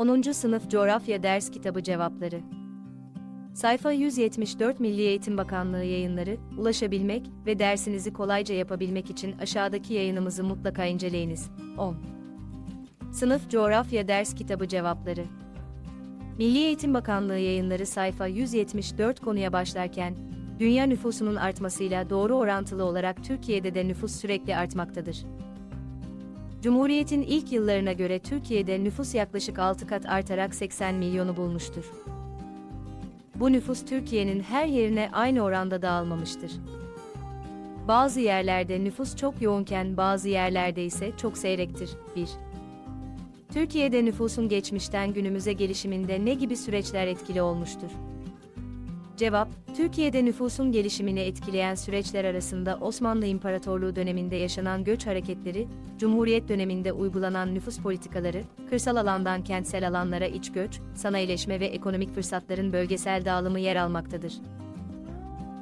10. Sınıf Coğrafya Ders Kitabı Cevapları Sayfa 174 Milli Eğitim Bakanlığı yayınları, ulaşabilmek ve dersinizi kolayca yapabilmek için aşağıdaki yayınımızı mutlaka inceleyiniz. 10. Sınıf Coğrafya Ders Kitabı Cevapları Milli Eğitim Bakanlığı yayınları sayfa 174 konuya başlarken, dünya nüfusunun artmasıyla doğru orantılı olarak Türkiye'de de nüfus sürekli artmaktadır. Cumhuriyetin ilk yıllarına göre Türkiye'de nüfus yaklaşık 6 kat artarak 80 milyonu bulmuştur. Bu nüfus Türkiye'nin her yerine aynı oranda dağılmamıştır. Bazı yerlerde nüfus çok yoğunken bazı yerlerde ise çok seyrektir. 1. Türkiye'de nüfusun geçmişten günümüze gelişiminde ne gibi süreçler etkili olmuştur? Cevap, Türkiye'de nüfusun gelişimini etkileyen süreçler arasında Osmanlı İmparatorluğu döneminde yaşanan göç hareketleri, Cumhuriyet döneminde uygulanan nüfus politikaları, kırsal alandan kentsel alanlara iç göç, sanayileşme ve ekonomik fırsatların bölgesel dağılımı yer almaktadır.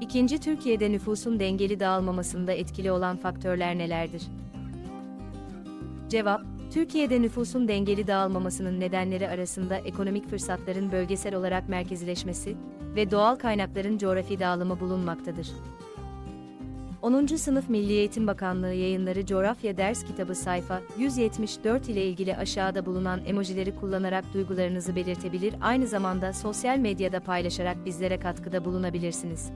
İkinci Türkiye'de nüfusun dengeli dağılmamasında etkili olan faktörler nelerdir? Cevap, Türkiye'de nüfusun dengeli dağılmamasının nedenleri arasında ekonomik fırsatların bölgesel olarak merkezileşmesi ve doğal kaynakların coğrafi dağılımı bulunmaktadır. 10. Sınıf Milli Eğitim Bakanlığı yayınları Coğrafya Ders Kitabı sayfa 174 ile ilgili aşağıda bulunan emojileri kullanarak duygularınızı belirtebilir, aynı zamanda sosyal medyada paylaşarak bizlere katkıda bulunabilirsiniz.